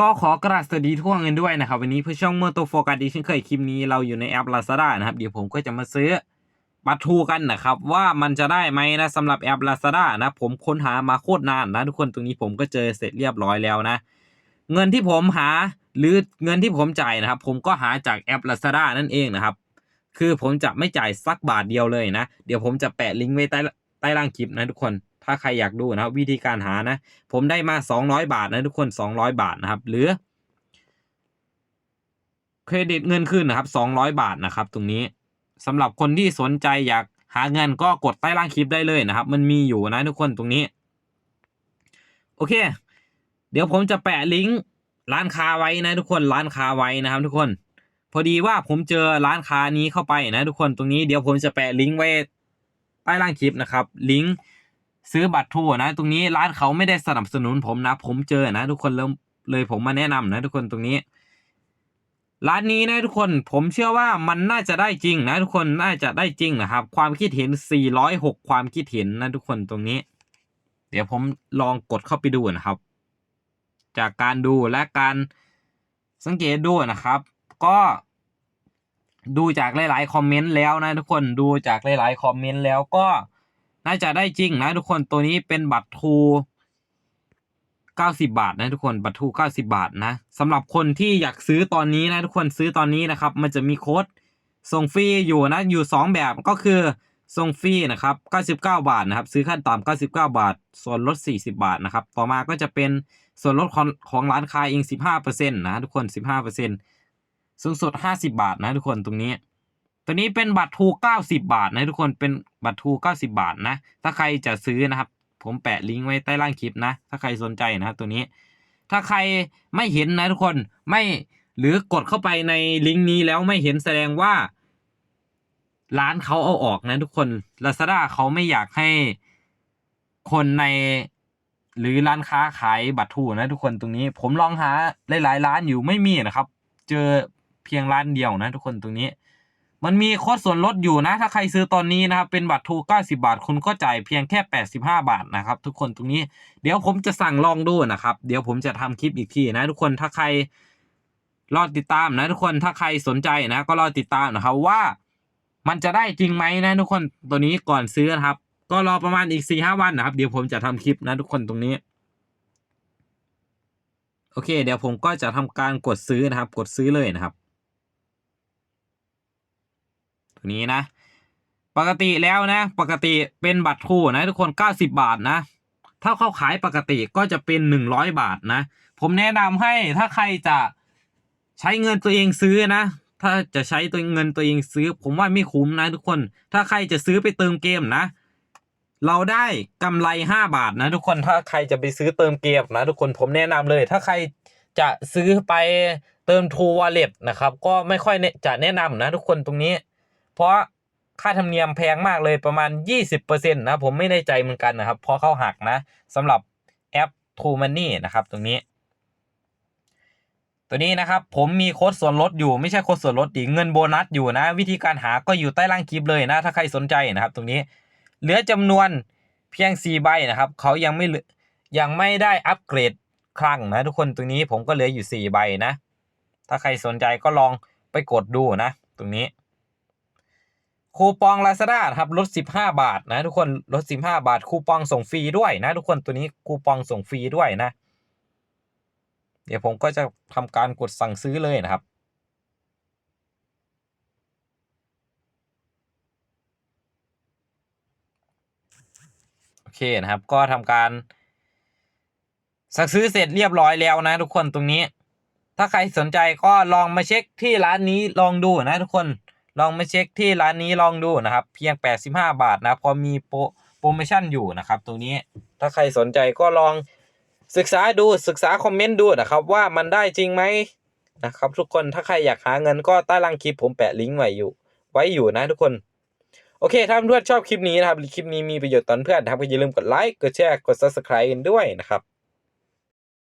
ก็ขอกราบสวัสดีทั่วเงินด้วยนะครับ วันนี้เพื่อช่องเมื่อตัวโฟกัสดีเช่นเคยคลิปนี้เราอยู่ในแอป Lazada นะครับ เดี๋ยวผมก็จะมาซื้อบัตรทูกันนะครับ ว่ามันจะได้ไหมนะสำหรับแอป Lazada นะ ผมค้นหามาโคตรนานนะ ทุกคนตรงนี้ผมก็เจอเสร็จเรียบร้อยแล้วนะ เงินที่ผมหาหรือเงินที่ผมจ่ายนะครับ ผมก็หาจากแอป Lazada นั่นเองนะครับ คือผมจะไม่จ่ายสักบาทเดียวเลยนะ เดี๋ยวผมจะแปะลิงก์ไว้ใต้ใต้ล่างคลิปนะทุกคน ถ้าใครอยากดูนะครับวิธีการหานะ ผมได้มา 200 บาทนะทุกคน 200 บาทนะครับ หรือเครดิตเงินขึ้นนะครับ 200 บาทนะครับตรงนี้สำหรับคนที่สนใจอยากหาเงินก็กดใต้ล่างคลิปได้เลยนะครับ มันมีอยู่นะทุกคนตรงนี้ โอเค เดี๋ยวผมจะแปะลิงก์ร้านค้าไว้นะทุกคนร้านค้าไว้นะครับ ทุกคน พอดีว่าผมเจอร้านค้านี้เข้าไปนะทุกคนตรงนี้เดี๋ยวผมจะแปะลิงก์ไว้ใต้ล่างคลิปนะครับ ลิงก์ ซื้อบัตรทูนะ ตรงนี้ร้านเขาไม่ได้สนับสนุนผมนะ ผมเจอนะทุกคนเริ่มเลยผมมาแนะนำนะ ทุกคนตรงนี้ ร้านนี้นะทุกคนผมเชื่อว่ามันน่าจะได้จริงนะ ทุกคนน่าจะได้จริงนะครับ ความคิดเห็น 406 ความคิดเห็นนะทุกคนตรงนี้ เดี๋ยวผมลองกดเข้าไปดูนะครับ จากการดูและการสังเกตดูนะครับ ก็ดูจากหลาย ๆ คอมเมนต์แล้วนะทุกคนดูจากหลาย ๆ คอมเมนต์แล้วก็ น่าจะได้จริงนะทุกคนตัวนี้เป็นบัตรทู90 บาทนะทุกคนบัตรทู90 บาทนะสำหรับคนที่อยากซื้อตอนนี้นะทุกคนซื้อตอนนี้นะครับ มันจะมีโค้ดส่งฟรีอยู่นะอยู่ 2 แบบก็คือส่งฟรีนะครับ 99 บาทนะครับ ซื้อขั้นต่ำ99 บาท ส่วนลด 40 บาทนะครับ ต่อมาก็จะเป็นส่วนลดของของร้านค้าเอง 15%นะทุกคน 15%สูงสุด 50 บาทนะทุกคนตรงนี้ ตัวนี้เป็นบัตรทู90 บาทนะทุกคนเป็นบัตรทู90 บาทนะ ถ้าใครจะซื้อนะครับ ผมแปะลิงก์ไว้ใต้ล่างคลิปนะ ถ้าใครสนใจนะครับตัวนี้ ถ้าใครไม่เห็นนะทุกคนไม่หรือกดเข้าไปในลิงก์นี้แล้วไม่เห็นแสดงว่า ร้านเขาเอาออกนะทุกคน Lazada เขาไม่อยากให้คนในหรือร้านค้าขายบัตรทูนะทุกคนตรงนี้ ผมลองหาหลายๆร้านอยู่ไม่มีนะครับ เจอเพียงร้านเดียวนะทุกคนตรงนี้ มันมีโค้ดส่วนลดอยู่นะ ถ้าใครซื้อตอนนี้นะครับ เป็นบัตรทู90 บาท คุณก็จ่ายเพียงแค่ 85 บาทนะครับ ทุกคนตรงนี้ เดี๋ยวผมจะสั่งลองดูนะครับ เดี๋ยวผมจะทำคลิปอีกทีนะ ทุกคน ถ้าใครรอติดตามนะทุกคน ถ้าใครสนใจนะ ก็รอติดตามนะครับว่า มันจะได้จริงไหมนะทุกคน ตัวนี้ก่อนซื้อนะครับ ก็รอประมาณอีก4ีหวันนะครับ เดี๋ยวผมจะทำคลิปนะทุกคนตรงนี้โอเค เดี๋ยวผมก็จะทำการกดซื้อนะครับ กดซื้อเลยนะครับ ตัว นี้นะ ปกติแล้วนะ ปกติเป็นบัตรทูนะทุกคน90 บาทนะ ถ้าเขาขายปกติก็จะเป็น 100 บาทนะ ผมแนะนำให้ถ้าใครจะใช้เงินตัวเองซื้อนะ ถ้าจะใช้ตัวเงินตัวเองซื้อ ผมว่าไม่คุ้มนะทุกคน ถ้าใครจะซื้อไปเติมเกมนะ เราได้กำไร 5 บาทนะทุกคน ถ้าใครจะไปซื้อเติมเกมนะทุกคน ผมแนะนำเลย ถ้าใครจะซื้อไปเติม True Wallet นะครับ ก็ไม่ค่อยจะแนะนำนะทุกคนตรงนี้ เพราะค่าธรรมเนียมแพงมากเลยประมาณ 20%นะผมไม่แน่ใจเหมือนกันนะครับ เพราะเขาหักนะสำหรับแอป True Money นะครับตรงนี้ ตัวนี้นะครับผมมีโค้ดส่วนลดอยู่ไม่ใช่โค้ดส่วนลดดิเงินโบนัสอยู่นะ วิธีการหาก็อยู่ใต้ล่างคลิปเลยนะ ถ้าใครสนใจนะครับ ตรงนี้ เหลือจำนวนเพียง 4 ใบนะครับเขายังไม่ยังไม่ได้อัปเกรดครั้งนะทุกคนตรงนี้ผมก็เหลืออยู่ 4 ใบนะ ถ้าใครสนใจก็ลองไปกดดูนะ ตรงนี้ คูปอง Lazada ครับลด 15 บาทนะทุกคนลด 15 บาท คูปองส่งฟรีด้วยนะ ทุกคนตัวนี้คูปองส่งฟรีด้วยนะ เดี๋ยวผมก็จะทำการกดสั่งซื้อเลยนะครับ โอเคนะครับก็ทำการ สั่งซื้อเสร็จเรียบร้อยแล้วนะ ทุกคนตรงนี้ ถ้าใครสนใจก็ลองมาเช็คที่ร้านนี้ลองดูนะทุกคน ลองมาเช็คที่ร้านนี้ลองดูนะครับ เพียง 85 บาทนะพอมีโปรโปรโมชั่นอยู่นะครับ ตรงนี้ถ้าใครสนใจก็ลองศึกษาดูศึกษาคอมเมนต์ดูนะครับ ว่ามันได้จริงไหมนะครับ ทุกคนถ้าใครอยากหาเงินก็ใต้ล่างคลิปผมแปะลิงก์ไว้อยู่ ไว้อยู่นะทุกคน โอเค ถ้าเพื่อนชอบคลิปนี้นะครับคลิปนี้มีประโยชน์ตอนเพื่อนนะครับก็อย่าลืมกดไลค์กดแชร์กด subscribe กันด้วยนะครับ